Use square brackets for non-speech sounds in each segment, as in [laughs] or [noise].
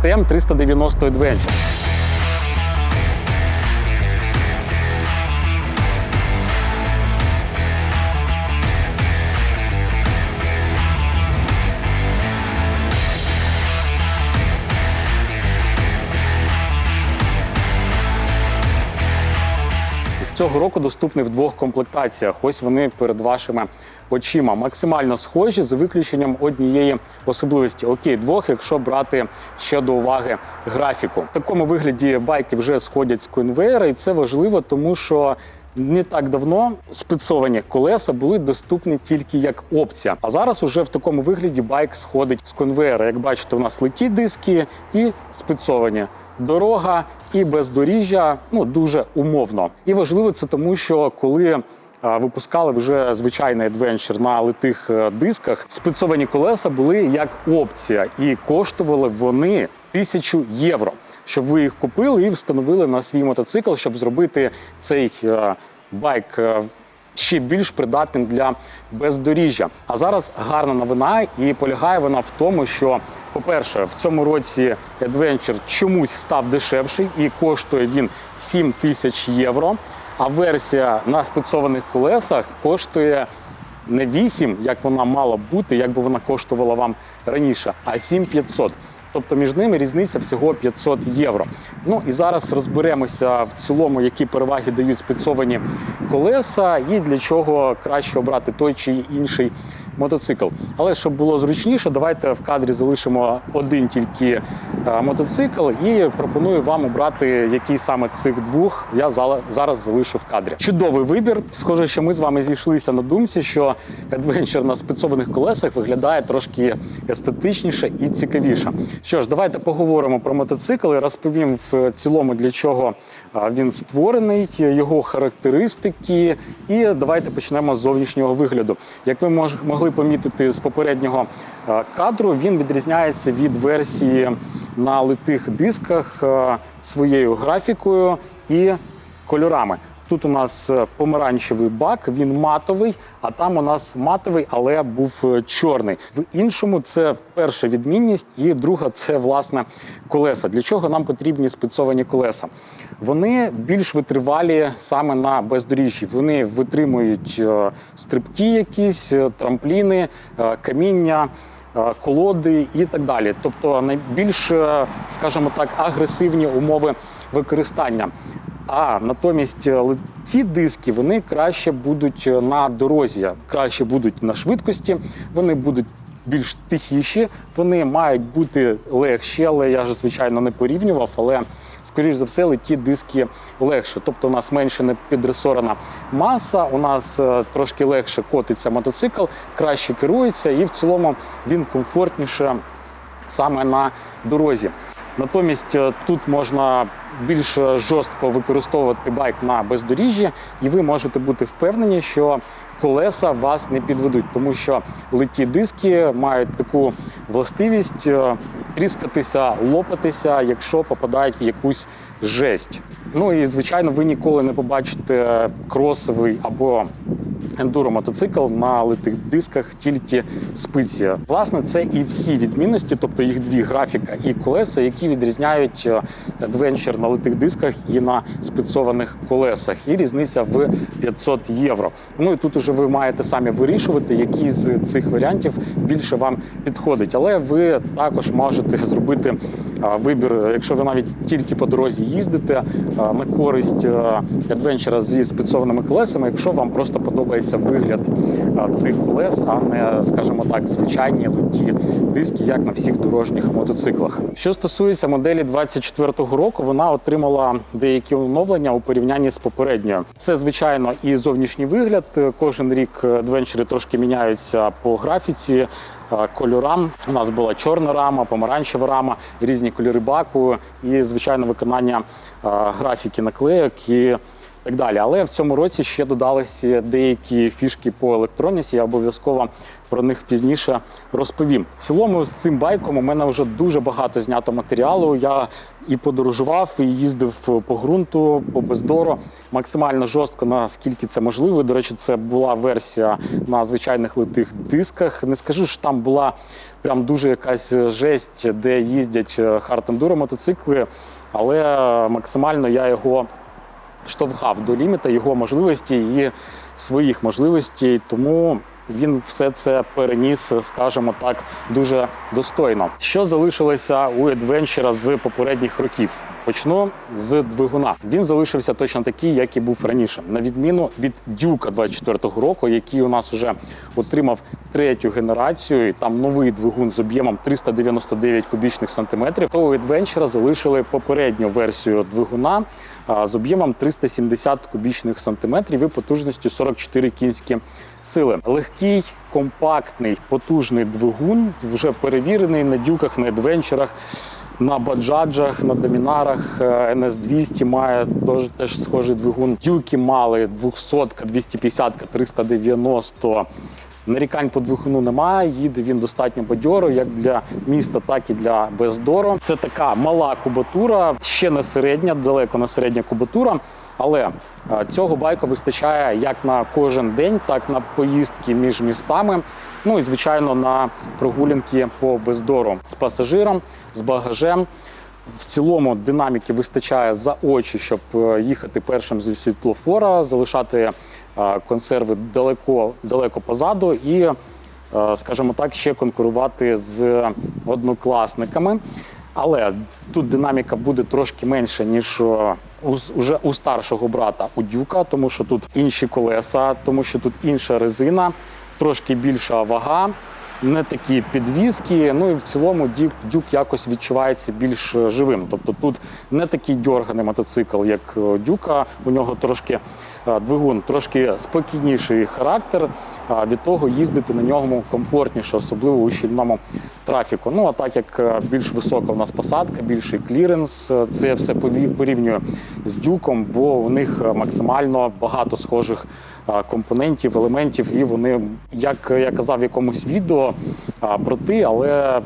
KTM 390 Adventure. Цього року доступний в двох комплектаціях. Ось вони перед вашими очима. Максимально схожі за виключенням однієї особливості. Окей, двох, якщо брати ще до уваги графіку. В такому вигляді байки вже сходять з конвейера, і це важливо, тому що. Не так давно спецовані колеса були доступні тільки як опція. А зараз уже в такому вигляді байк сходить з конвейера. Як бачите, у нас леті диски і спецовані дорога і бездоріжжя ну дуже умовно. І важливо це тому, що коли випускали вже звичайний адвенчер на литих е, дисках, спецовані колеса були як опція, і коштували вони тисячу євро. Щоб ви їх купили і встановили на свій мотоцикл, щоб зробити цей е, байк е, ще більш придатним для бездоріжжя. А зараз гарна новина, і полягає вона в тому, що, по-перше, в цьому році Adventure чомусь став дешевший і коштує він 7 тисяч євро. А версія на спецованих колесах коштує не 8, як вона мала бути, як би вона коштувала вам раніше, а 7500. Тобто між ними різниця всього 500 євро. Ну і зараз розберемося в цілому, які переваги дають спецовані колеса, і для чого краще обрати той чи інший мотоцикл. Але щоб було зручніше, давайте в кадрі залишимо один тільки е, мотоцикл і пропоную вам обрати, який саме цих двох я зараз залишу в кадрі. Чудовий вибір. Схоже, що ми з вами зійшлися на думці, що Adventure на спецованих колесах виглядає трошки естетичніше і цікавіше. Що ж, давайте поговоримо про мотоцикл і розповім в цілому для чого він створений, його характеристики. І давайте почнемо з зовнішнього вигляду. Як ви могли помітити з попереднього кадру, він відрізняється від версії на литих дисках своєю графікою і кольорами. Тут у нас е, помаранчевий бак, він матовий, а там у нас матовий, але був е, чорний. В іншому це перша відмінність, і друга це власне колеса. Для чого нам потрібні спецовані колеса? Вони більш витривалі саме на бездоріжжі. Вони витримують е, стрибки, якісь трампліни, каміння. Колоди і так далі, тобто найбільш, скажімо так, агресивні умови використання. А натомість е, ті диски вони краще будуть е, на дорозі, краще будуть на швидкості, вони будуть більш тихіші, вони мають бути легші, але я ж звичайно не порівнював. Але скоріш за все, ті диски легше. Тобто у нас менше не підресорена маса, у нас е, трошки легше котиться мотоцикл, краще керується, і в цілому він комфортніше саме на дорозі. Натомість е, тут можна більш жорстко використовувати байк на бездоріжжі, і ви можете бути впевнені, що колеса вас не підведуть, тому що литі диски мають таку властивість е, тріскатися, лопатися, якщо попадають в якусь жесть. Ну і звичайно, ви ніколи не побачите кросовий або ендуро мотоцикл на литих дисках тільки спиці. Власне, це і всі відмінності, тобто їх дві графіка і колеса, які відрізняють е, Adventure на литих дисках і на спецованих колесах. І різниця в 500 євро. Ну і тут уже ви маєте самі вирішувати, які з цих варіантів більше вам підходить. Але ви також можете зробити вибір, якщо ви навіть тільки по дорозі їздите на користь а, адвенчера зі спецованими колесами, якщо вам просто подобається вигляд цих колес, а не, скажімо так, звичайні литі диски, як на всіх дорожніх мотоциклах. Що стосується моделі 24-го року, вона отримала деякі оновлення у порівнянні з попередньою. Це звичайно і зовнішній вигляд. Кожен рік адвенчери трошки міняються по графіці. Кольорам. У нас була чорна рама, помаранчева рама, різні кольори баку і звичайно виконання графіки наклеїк і так далі. Але в цьому році ще додалися деякі фішки по електроніці. Я обов'язково про них пізніше розповім. В цілому з цим байком у мене вже дуже багато знято матеріалу. Я і подорожував, і їздив по ґрунту, по бездору, максимально жорстко, наскільки це можливо. До речі, це була версія на звичайних литих дисках. Не скажу, що там була прям дуже якась жесть, де їздять хард-ендуро мотоцикли, але максимально я його штовхав до ліміта його можливості і своїх можливостей. Тому він все це переніс, скажімо так, дуже достойно. Що залишилося у Adventure з попередніх років? Почну з двигуна. Він залишився точно такий, як і був раніше, на відміну від Дюка 24-го року, який у нас вже отримав третю генерацію. І там новий двигун з об'ємом 399 кубічних сантиметрів. То у Adventure залишили попередню версію двигуна з об'ємом 370 кубічних сантиметрів і потужністю 44 кінські сили. Легкий, компактний, потужний двигун, вже перевірений на дюках, на адвенчерах. На баджаджах, на домінарах е, NS200 має теж, теж схожий двигун. Дюки мали 200, 250, 390. Нарікань по двигуну немає. Їде він достатньо бадьоро, як для міста, так і для бездору. Це така мала кубатура, ще не середня, далеко не середня кубатура. Але е, цього байку вистачає як на кожен день, так на поїздки між містами. Ну і звичайно на прогулянки по бездору з пасажиром, з багажем. В цілому динаміки вистачає за очі, щоб е, їхати першим зі світлофора, залишати е, консерви далеко, далеко позаду і, скажімо так, ще конкурувати з однокласниками. Але тут динаміка буде трошки менша, ніж у, уже у старшого брата у Дюка, тому що тут інші колеса, тому що тут інша резина, трошки більша вага, не такі підвіски. Ну і в цілому Дюк, Дюк якось відчувається більш е, живим. Тобто тут не такий дьорганий мотоцикл, як е, Дюка. У нього трошки е, двигун, трошки спокійніший характер. Від того їздити на ньому комфортніше, особливо у щільному трафіку. Ну а так як е, більш висока у нас посадка, більший кліренс, е, це все порівнює з дюком, бо у них е, максимально багато схожих компонентів, елементів, і вони, як я казав в якомусь відео, проти, але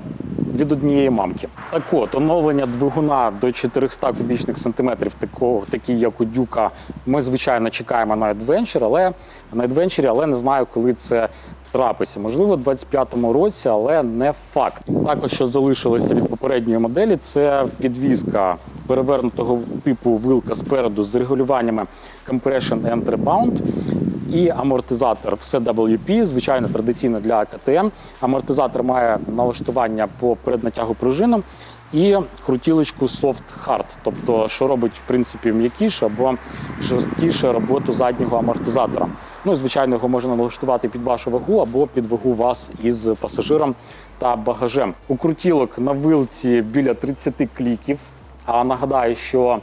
від однієї мамки. Так от, оновлення двигуна до 400 кубічних сантиметрів, такого, такий як у Дюка, ми звичайно чекаємо на Adventure, але на Adventure, але не знаю, коли це трапиться. Можливо, у 25-му році, але не факт. Також що залишилося від попередньої моделі, це підвізка перевернутого типу вилка спереду з регулюваннями Compression and Rebound і амортизатор все WP, звичайно, традиційно для АКТМ. Амортизатор має налаштування по переднатягу пружинам і крутілочку Soft Hard, тобто, що робить в принципі м'якіше або жорсткіше роботу заднього амортизатора. Ну і звичайно, його можна налаштувати під вашу вагу або під вагу вас із пасажиром та багажем. У крутілок на вилці біля 30 кліків. А нагадаю, що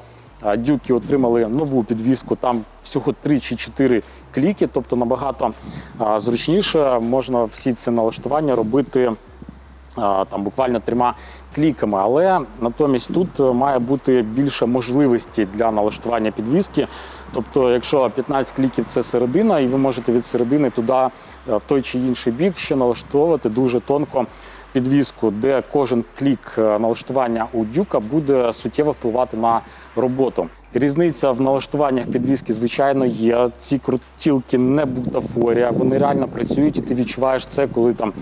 дюки отримали нову підвіску. Там всього 3 чи 4 кліки, тобто набагато зручніше можна всі ці налаштування робити там буквально трьома кліками. Але натомість тут е, має бути більше можливостей для налаштування підвіски. Тобто, якщо 15 кліків це середина, і ви можете від середини туди е, в той чи інший бік ще налаштовувати дуже тонко підвіску, де кожен клік е, налаштування у дюка буде суттєво впливати на роботу. Різниця в налаштуваннях підвіски, звичайно, є. Ці крутілки не бутафорія, вони реально працюють, і ти відчуваєш це, коли там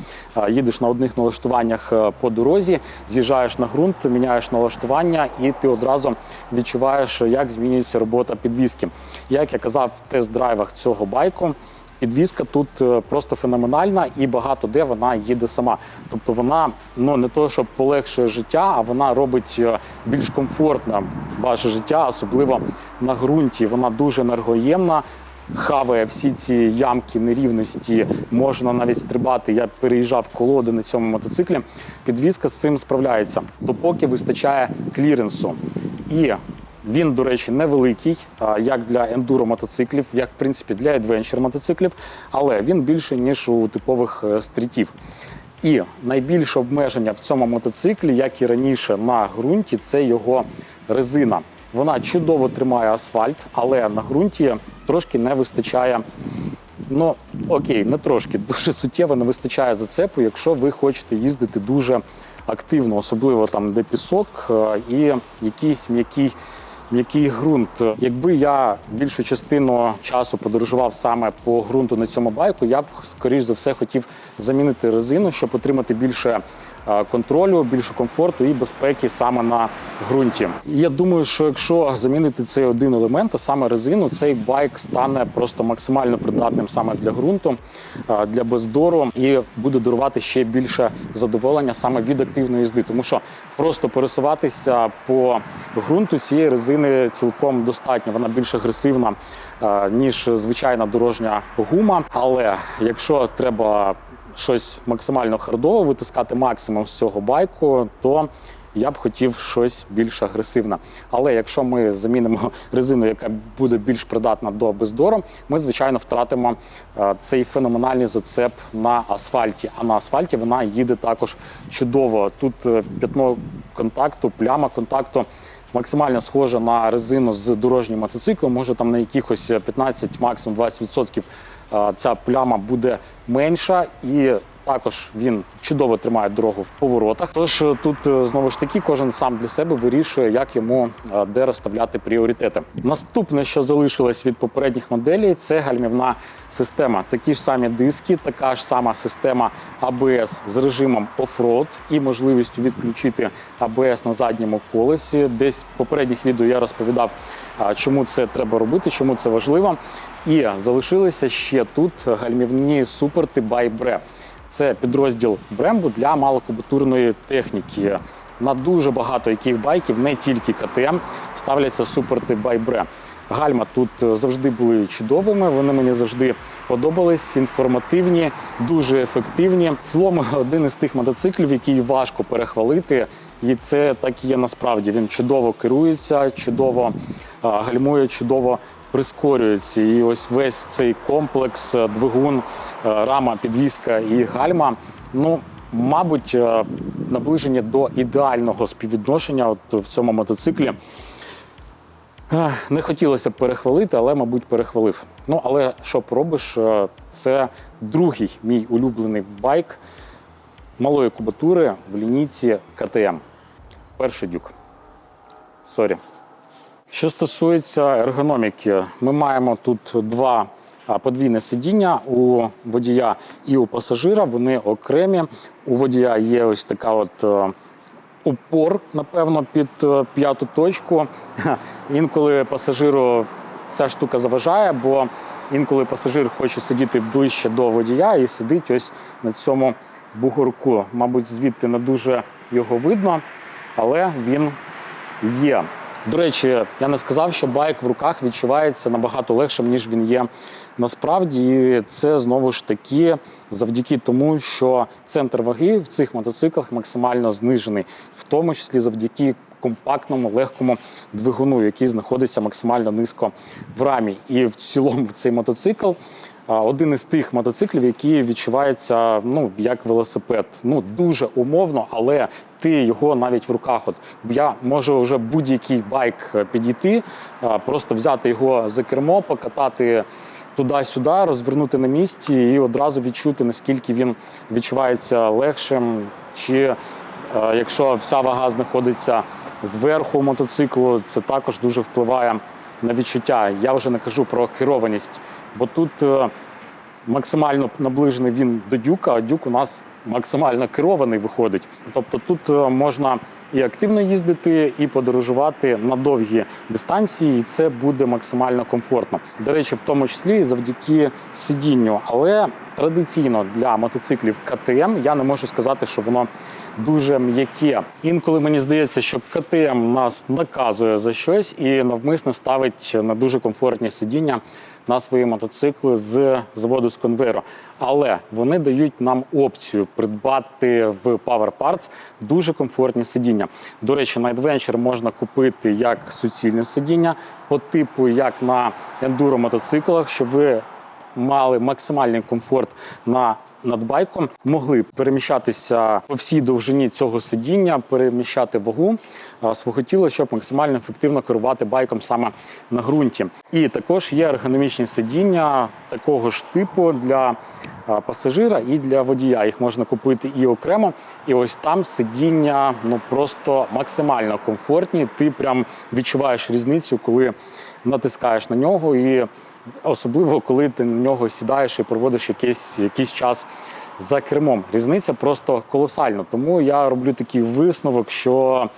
їдеш на одних налаштуваннях е, по дорозі, з'їжджаєш на ґрунт, міняєш налаштування, і ти одразу відчуваєш, як змінюється робота підвіски. Як я казав в тест-драйвах цього байку. Підвізка тут е, просто феноменальна і багато де вона їде сама. Тобто вона ну не то, щоб полегшує життя, а вона робить е, більш комфортним ваше життя, особливо на ґрунті. Вона дуже енергоємна. Хаває всі ці ямки нерівності, можна навіть стрибати. Я переїжджав колоди на цьому мотоциклі. Підвізка з цим справляється, допоки вистачає кліренсу. І він, до речі, невеликий, як для ендуро мотоциклів, як в принципі для адвенчер мотоциклів, але він більший, ніж у типових е, стрітів. І найбільше обмеження в цьому мотоциклі, як і раніше на ґрунті, це його резина. Вона чудово тримає асфальт, але на ґрунті трошки не вистачає. Ну окей, не трошки, [laughs] дуже суттєво не вистачає зацепу, якщо ви хочете їздити дуже активно, особливо там, де пісок е, і якийсь м'який. М'який ґрунт. Якби я більшу частину часу подорожував саме по ґрунту на цьому байку, я б скоріш за все хотів замінити резину, щоб отримати більше контролю, більше комфорту і безпеки саме на ґрунті. Я думаю, що якщо замінити цей один елемент, а саме резину, цей байк стане просто максимально придатним саме для ґрунту, е, для бездору і буде дарувати ще більше задоволення саме від активної їзди, тому що просто пересуватися по ґрунту цієї резини цілком достатньо. Вона більш агресивна е, ніж звичайна дорожня гума. Але якщо треба щось максимально хардове, витискати максимум з цього байку, то я б хотів щось більш агресивне. Але якщо ми замінимо резину, яка буде більш придатна до бездору, ми звичайно втратимо е, цей феноменальний зацеп на асфальті. А на асфальті вона їде також чудово. Тут е, п'ятно контакту, пляма контакту. Максимально схожа на резину з дорожнім мотоциклом, може там на якихось 15, максимум 20% е, ця пляма буде менша, і також він чудово тримає дорогу в поворотах. Тож е, тут е, знову ж таки кожен сам для себе вирішує, як йому е, де розставляти пріоритети. Наступне, що залишилось від попередніх моделей, це гальмівна система. Такі ж самі диски, така ж сама система ABS з режимом оффроад і можливістю відключити ABS на задньому колесі. Десь в попередніх відео я розповідав, чому це треба робити, чому це важливо. І залишилися ще тут гальмівні суперти Bre. Це підрозділ Brembo для малокубатурної техніки. На дуже багато яких байків, не тільки КТМ, ставляться суперти Bre. Гальма тут завжди були чудовими. Вони мені завжди подобались, інформативні, дуже ефективні. В цілому [laughs] один із тих мотоциклів, який важко перехвалити. І це так і є насправді. Він чудово керується, чудово гальмує, чудово прискорюється. І ось весь цей комплекс, двигун, рама, підвізка і гальма. Ну, мабуть, е, наближені до ідеального співвідношення от в цьому мотоциклі. Не хотілося б перехвалити, але, мабуть, перехвалив. Ну, але що поробиш, е, це другий мій улюблений байк малої кубатури в лінійці КТМ. Перший дюк. Сорі. Що стосується ергономіки, ми маємо тут два подвійне сидіння у водія і у пасажира. Вони окремі. У водія є ось така от. е, упор, напевно, під е, п'яту точку. Інколи пасажиру ця штука заважає, бо інколи пасажир хоче сидіти ближче до водія і сидить ось на цьому бугорку. Мабуть, звідти не дуже його видно, але він є. До речі, я не сказав, що байк в руках відчувається набагато легшим, ніж він є насправді. Це знову ж таки завдяки тому, що центр ваги в цих мотоциклах максимально знижений, в тому числі завдяки компактному легкому двигуну, який знаходиться максимально низько в рамі. І в цілому цей мотоцикл один із тих мотоциклів, який відчувається ну як велосипед. Ну дуже умовно, але ти його навіть в руках. От я можу вже будь-який байк е, підійти, просто взяти його за кермо, покатати. Туди-сюди розвернути на місці і одразу відчути, наскільки він відчувається легшим, чи е, якщо вся вага знаходиться зверху мотоциклу, це також дуже впливає на відчуття. Я вже не кажу про керованість, бо тут е, максимально наближений він до дюка, а дюк у нас максимально керований виходить. Тобто тут е, можна і активно їздити, і подорожувати на довгі дистанції, і це буде максимально комфортно. До речі, в тому числі і завдяки сидінню. Але традиційно для мотоциклів КТМ я не можу сказати, що воно дуже м'яке. Інколи мені здається, що КТМ нас наказує за щось і навмисно ставить на дуже комфортні сидіння на свої мотоцикли з заводу з конвейеру. Але вони дають нам опцію придбати в Power Parts дуже комфортні сидіння. До речі, на Adventure можна купити як суцільне сидіння по типу, як на ендуро мотоциклах, щоб ви мали максимальний комфорт на над байком могли переміщатися по всій довжині цього сидіння, переміщати вагу свого тіла, щоб максимально ефективно керувати байком саме на ґрунті. І також є ергономічні сидіння такого ж типу для пасажира і для водія. Їх можна купити і окремо. І ось там сидіння ну просто максимально комфортні. Ти прям відчуваєш різницю, коли натискаєш на нього, і особливо коли ти на нього сідаєш і проводиш якийсь, якийсь час за кермом. Різниця просто колосальна. Тому я роблю такий висновок, що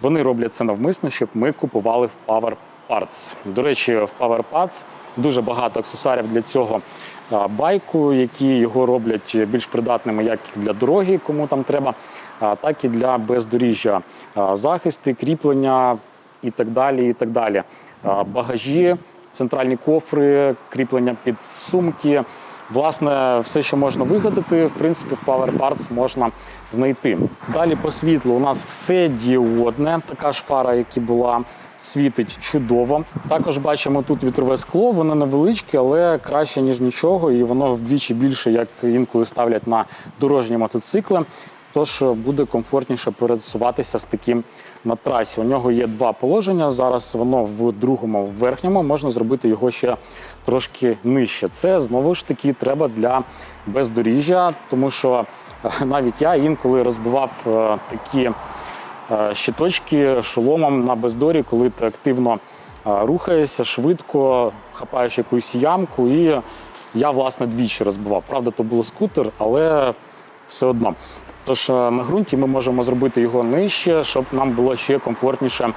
вони роблять це навмисно, щоб ми купували в Power Parts. До речі, в Power Parts дуже багато аксесуарів для цього байку, які його роблять більш придатними як для дороги, кому там треба, так і для бездоріжжя. Захисти, кріплення і так далі. І так далі. Багажі, центральні кофри, кріплення під сумки. Власне, все, що можна вигадати, в принципі, в Power Parts можна знайти. Далі по світлу у нас все діодне, така ж фара, як і була, світить чудово. Також бачимо тут вітрове скло, воно невеличке, але краще, ніж нічого, і воно вдвічі більше, як інколи ставлять на дорожні мотоцикли. Тож буде комфортніше пересуватися з таким на трасі. У нього є два положення. Зараз воно в другому, в верхньому, можна зробити його ще трошки нижче. Це знову ж таки треба для бездоріжжя, тому що е, навіть я інколи розбивав е, такі е, щиточки шоломом на бездорі, коли ти активно рухаєшся швидко, хапаєш якусь ямку, і я власне двічі розбивав. Правда, то було скутер, але все одно. Тож е, на ґрунті ми можемо зробити його нижче, щоб нам було ще комфортніше е,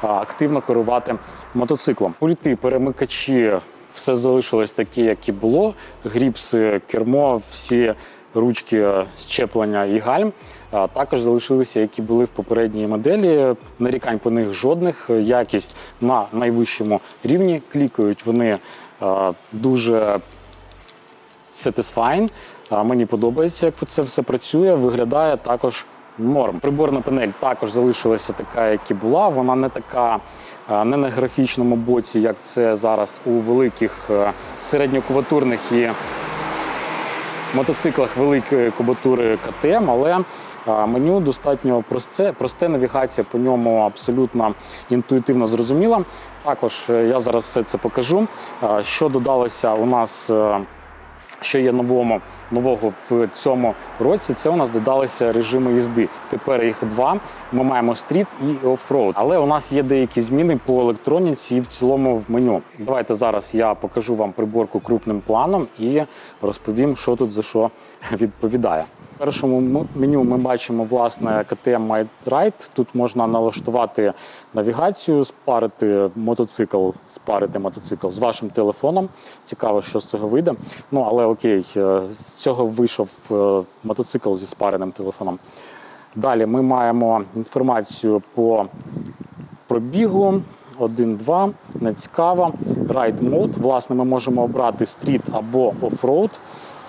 активно керувати мотоциклом. Пульти, перемикачі, все залишилось таке, як і було. Гріпси, кермо, всі ручки щеплення і гальм. е, Також залишилися, які були в попередній моделі. Нарікань по них жодних. Якість на найвищому рівні. Клікають вони е, дуже Satisfying. Мені подобається, як це все працює. Виглядає також норм. Приборна панель також залишилася така, як і була. Вона не така, не на графічному боці, як це зараз у великих е, середньокубатурних і мотоциклах великої кубатури КТМ, але меню достатньо просте, просте навігація по ньому абсолютно інтуїтивно зрозуміла. Також е, я зараз все це покажу. Що додалося у нас. е, що є новому, нового в цьому році, це у нас додалися режими їзди. Тепер їх два. Ми маємо стріт і оффроуд. Але у нас є деякі зміни по електроніці і в цілому в меню. Давайте зараз я покажу вам приборку крупним планом і розповім, що тут за що відповідає. В першому меню ми бачимо власне KTM My. Тут можна налаштувати навігацію, спарити мотоцикл, спарити мотоцикл з вашим телефоном. Цікаво, що з цього вийде. Ну але окей, е, з цього вийшов е, мотоцикл зі спареним телефоном. Далі ми маємо інформацію по пробігу. 1-2, не цікаво. Ride Mode. Власне, ми можемо обрати стріт або оффроуд.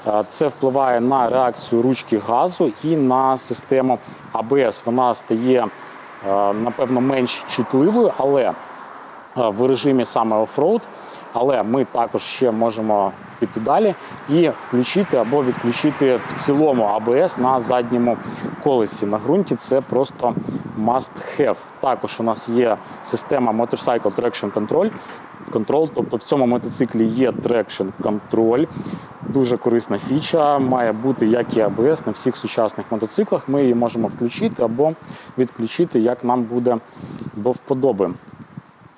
Е, Це впливає на реакцію ручки газу і на систему ABS. Вона стає, е, напевно, менш чутливою, але в режимі саме оффроуд. Але ми також ще можемо піти далі і включити або відключити в цілому ABS на задньому колесі. На ґрунті це просто must have. Також у нас є система Motorcycle Traction Control. Control, тобто в цьому мотоциклі є traction control. Дуже корисна фіча, має бути як і ABS на всіх сучасних мотоциклах. Ми її можемо включити або відключити, як нам буде до вподоби.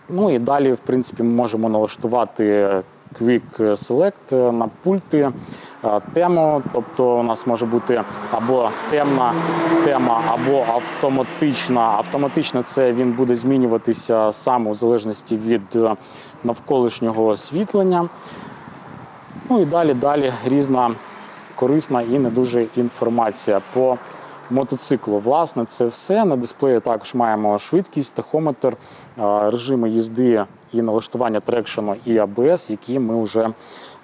Ну і далі, в принципі, ми можемо налаштувати Quick Select на пульти, е, тему. Тобто у нас може бути або темна тема, або автоматична. Автоматично це він буде змінюватися сам у залежності від е, навколишнього освітлення. Ну і далі, далі різна корисна і не дуже інформація по мотоциклу. Власне, це все. На дисплеї також маємо швидкість, тахометр, е, режими їзди і налаштування трекшену і ABS, які ми вже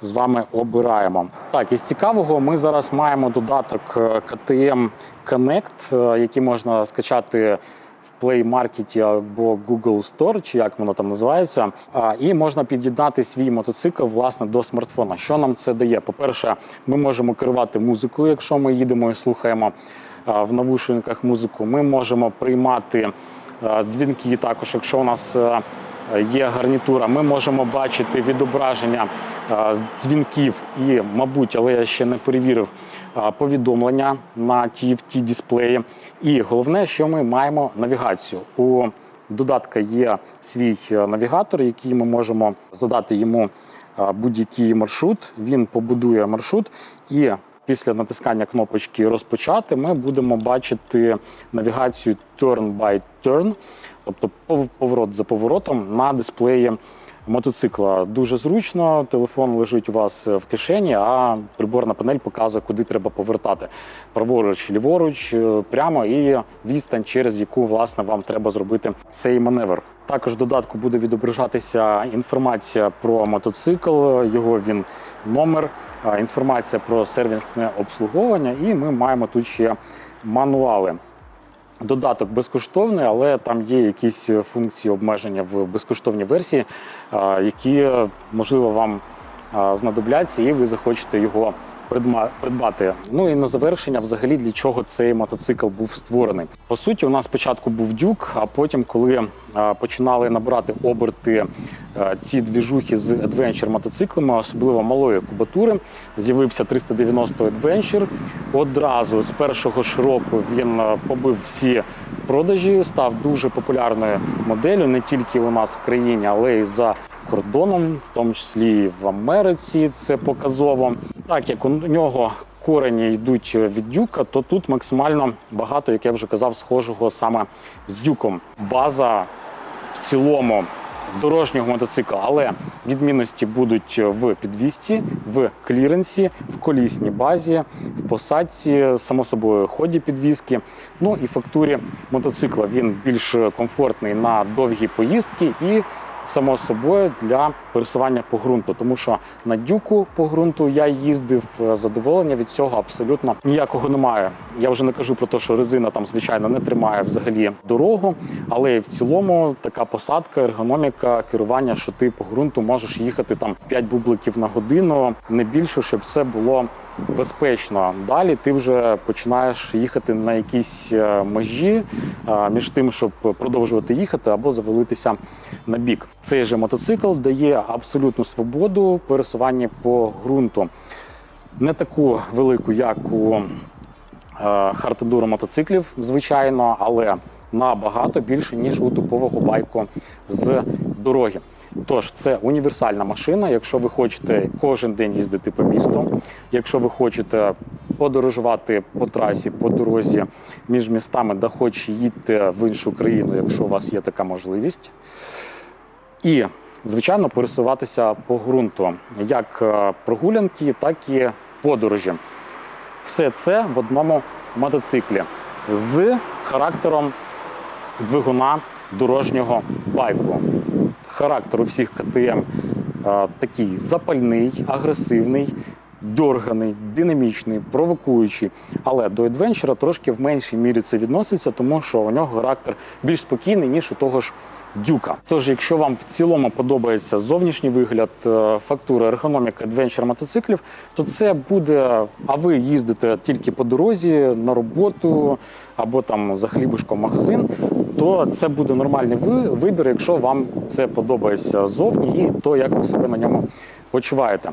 з вами обираємо. Так, із цікавого ми зараз маємо додаток е, KTM Connect, е, який можна скачати в Play Market або Google Store, чи як воно там називається. І можна під'єднати свій мотоцикл власне до смартфона. Що нам це дає? По-перше, ми можемо керувати музикою, якщо ми їдемо і слухаємо в навушниках музику. Ми можемо приймати дзвінки, також якщо у нас. А, Є гарнітура, ми можемо бачити відображення дзвінків і, мабуть, але я ще не перевірив повідомлення на TFT дисплеї. І головне, що ми маємо навігацію. У додатка є свій е, навігатор, який ми можемо задати йому будь-який маршрут. Він побудує маршрут і. Після натискання кнопочки розпочати ми будемо бачити навігацію turn by turn, тобто пов- поворот за поворотом на дисплеї мотоцикла. Дуже зручно, телефон лежить у вас в кишені, а приборна панель показує, куди треба повертати. Праворуч, ліворуч, е, прямо і відстань, через яку власне вам треба зробити цей маневр. Також в додатку буде відображатися інформація про мотоцикл, його він номер, інформація про сервісне обслуговування, і ми маємо тут ще мануали. Додаток безкоштовний, але там є якісь функції обмеження в безкоштовній версії, які е, можливо вам знадобляться, і ви захочете його придбати. Ну і на завершення, взагалі, для чого цей мотоцикл був створений. По суті, у нас спочатку був дюк, а потім, коли починали набирати оберти ці двіжухи з адвенчер мотоциклами, особливо малої кубатури, з'явився 390 Adventure. Одразу з першого ж року він побив всі продажі, став дуже популярною моделлю не тільки у нас в країні, але й за кордоном, в тому числі і в Америці. Це показово. Так як у нього корені йдуть від дюка, то тут максимально багато, як я вже казав, схожого саме з дюком. База в цілому дорожнього мотоцикла, але відмінності будуть в підвісті, в кліренсі, в колісній базі, в посадці, само собою, ході підвіски. Ну і фактурі мотоцикла він більш комфортний на довгі поїздки і. Само собою для пересування по ґрунту, тому що на дюку по ґрунту я їздив е, задоволення від цього абсолютно ніякого немає. Я вже не кажу про те, що резина там звичайно не тримає взагалі дорогу, але в цілому така посадка, ергономіка, керування, що ти по ґрунту можеш їхати там 5 бубликів на годину, не більше, щоб це було безпечно. Далі ти вже починаєш їхати на якісь е, межі е, між тим, щоб продовжувати їхати або завалитися на бік. Цей же мотоцикл дає абсолютну свободу в пересуванні по ґрунту. Не таку велику, як у хардендуро мотоциклів, звичайно, але набагато більше, ніж у типового байку з дороги. Тож це універсальна машина. Якщо ви хочете кожен день їздити по місту, якщо ви хочете подорожувати по трасі, по дорозі між містами, да хоч їдьте в іншу країну, якщо у вас є така можливість. І, звичайно, пересуватися по ґрунту, як е, прогулянки, так і подорожі. Все це в одному мотоциклі з характером двигуна дорожнього байку. Характер у всіх КТМ е, такий запальний, агресивний, дьорганий, динамічний, провокуючий. Але до адвенчера трошки в меншій мірі це відноситься, тому що у нього характер більш спокійний, ніж у того ж дюка. Тож, якщо вам в цілому подобається зовнішній вигляд, е, фактура, ергономіка адвенчер мотоциклів, то це буде. А ви їздите тільки по дорозі на роботу або там за хлібушком магазин, то це буде нормальний вибір, якщо вам це подобається зовні, і то як ви себе на ньому почуваєте.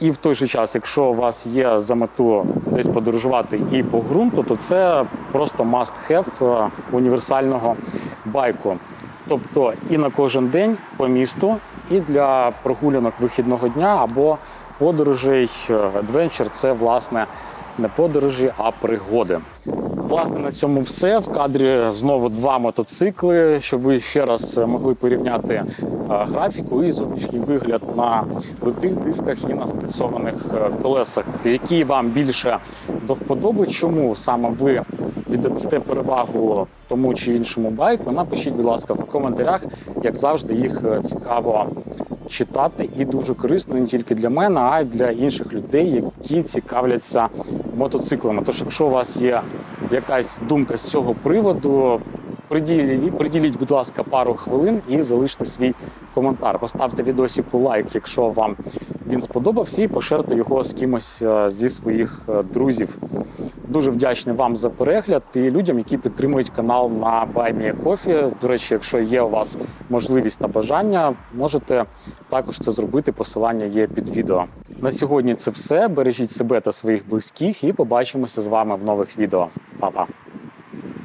І в той же час, якщо у вас є за мету десь подорожувати і по ґрунту, то це просто must have е, універсального байку. Тобто і на кожен день по місту, і для прогулянок вихідного дня або подорожей. Адвенчер це власне не подорожі, а пригоди. Власне, на цьому все. В кадрі знову два мотоцикли, щоб ви ще раз могли порівняти е, графіку і зовнішній вигляд на литих дисках і на спрацьованих е, колесах, які вам більше до вподоби. Чому саме ви віддасте перевагу тому чи іншому байку? Напишіть, будь ласка, в коментарях, як завжди, їх е, цікаво читати і дуже корисно не тільки для мене, а й для інших людей, які цікавляться мотоциклами. Тож, якщо у вас є якась думка з цього приводу, Приділіть, приділіть, будь ласка, пару хвилин і залиште свій коментар. Поставте відосіку лайк, якщо вам він сподобався, і поширте його з кимось е, зі своїх е, друзів. Дуже вдячний вам за перегляд і людям, які підтримують канал на BuyMeACoffee. До речі, якщо є у вас можливість та бажання, можете також це зробити. Посилання є під відео. На сьогодні це все. Бережіть себе та своїх близьких і побачимося з вами в нових відео. Па-па!